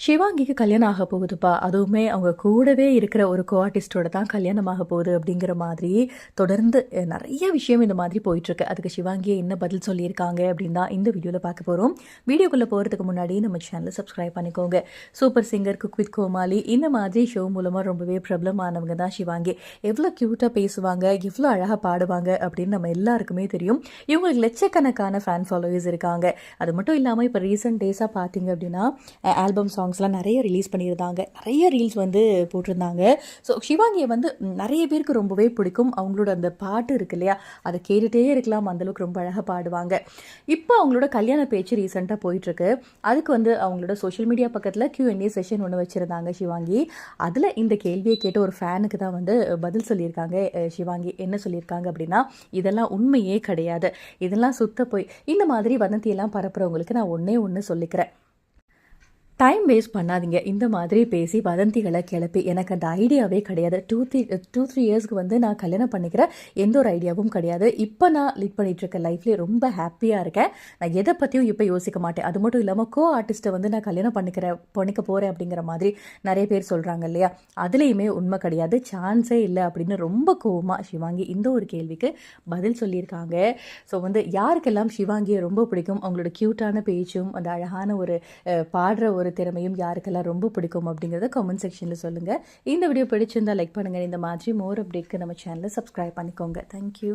சிவாங்கிக்கு கல்யாணம் ஆக போகுதுப்பா. அதுவுமே அவங்க கூடவே இருக்கிற ஒரு கோ ஆர்டிஸ்டோட தான் கல்யாணம் ஆக போகுது அப்படிங்கிற மாதிரி தொடர்ந்து நிறைய விஷயம் இந்த மாதிரி போயிட்டுருக்கு. அதுக்கு சிவாங்கியை என்ன பதில் சொல்லியிருக்காங்க அப்படின்னு தான் இந்த வீடியோவில் பார்க்க போகிறோம் வீடியோக்குள்ளே போகிறதுக்கு முன்னாடி நம்ம சேனலை சப்ஸ்கிரைப் பண்ணிக்கோங்க. Super singer cook with Comali இந்த மாதிரி ஷோ மூலமாக ரொம்பவே பிரபலமானவங்க தான் சிவாங்கி. எவ்வளோ க்யூட்டாக பேசுவாங்க எவ்வளோ அழகாக பாடுவாங்க அப்படின்னு நம்ம எல்லாருக்குமே தெரியும். இவங்களுக்கு லட்சக்கணக்கான ஃபேன் ஃபாலோவர்ஸ் இருக்காங்க. அது மட்டும் இல்லாமல் இப்போ ரீசெண்ட் டேஸாக பார்த்தீங்க அப்படின்னா ஆல்பம் சாங் சாங்ஸ்லாம் நிறைய ரிலீஸ் பண்ணியிருந்தாங்க. நிறைய ரீல்ஸ் வந்து போட்டிருந்தாங்க. ஸோ சிவாங்கியை வந்து நிறைய பேருக்கு ரொம்பவே பிடிக்கும். அவங்களோட அந்த பாட்டு இருக்கு இல்லையா? அதை கேட்டுகிட்டே இருக்கலாம். அந்தளவுக்கு ரொம்ப அழகாக பாடுவாங்க. இப்போ அவங்களோட கல்யாண பேச்சு ரீசெண்டாக போயிட்டுருக்கு. அதுக்கு வந்து அவங்களோட சோஷியல் மீடியா பக்கத்தில் கியூஎன்ஏ செஷன் ஒன்று வச்சுருந்தாங்க சிவாங்கி அதில் இந்த கேள்வியை கேட்ட ஒரு ஃபேனுக்கு தான் வந்து பதில் சொல்லியிருக்காங்க ஷிவாங்கி. சிவாங்கி என்ன சொல்லியிருக்காங்க அப்படின்னா இதெல்லாம் உண்மையே கிடையாது. இதெல்லாம் சுத்த போய். இந்த மாதிரி வதந்தியெல்லாம் பரப்புகிறவங்களுக்கு நான் ஒன்றே ஒன்று சொல்லிக்கிறேன். டைம் வேஸ்ட் பண்ணாதீங்க. இந்த மாதிரி பேசி வதந்திகளை கிளப்பி. எனக்கு அந்த ஐடியாவே கிடையாது. டூ த்ரீ டூ த்ரீ இயர்ஸ்க்கு வந்து நான் கல்யாணம் பண்ணிக்கிற எந்த ஒரு ஐடியாவும் கிடையாது. இப்போ நான் லீட் பண்ணிகிட்டு இருக்க லைஃப்லேயே ரொம்ப ஹாப்பியாக இருக்கேன். நான் எதை பற்றியும் இப்போ யோசிக்க மாட்டேன். அது மட்டும் இல்லாமல் கோ ஆர்டிஸ்ட்டை வந்து நான் கல்யாணம் பண்ணிக்கிற பண்ணிக்க போகிறேன் அப்படிங்கிற மாதிரி நிறைய பேர் சொல்கிறாங்க இல்லையா? அதுலேயுமே உண்மை கிடையாது. சான்ஸே இல்லை அப்படின்னு ரொம்ப கோவமாக சிவாங்கி இந்த ஒரு கேள்விக்கு பதில் சொல்லியிருக்காங்க. ஸோ வந்து யாருக்கெல்லாம் சிவாங்கியை ரொம்ப பிடிக்கும்? அவங்களோட க்யூட்டான பேச்சும் அந்த அழகான ஒரு பாடுற ஒரு திறமையும் யாருக்கெல்லாம் ரொம்ப பிடிக்கும் அப்படிங்கிறத கமெண்ட் செக்ஷனில் சொல்லுங்கள் இந்த வீடியோ பிடிச்சிருந்தா லைக் பண்ணுங்கள் இந்த மாதிரி மோர் அப்டேட்க்கு நம்ம சேனலை சப்ஸ்கிரைப் பண்ணிக்கோங்க. தேங்க்யூ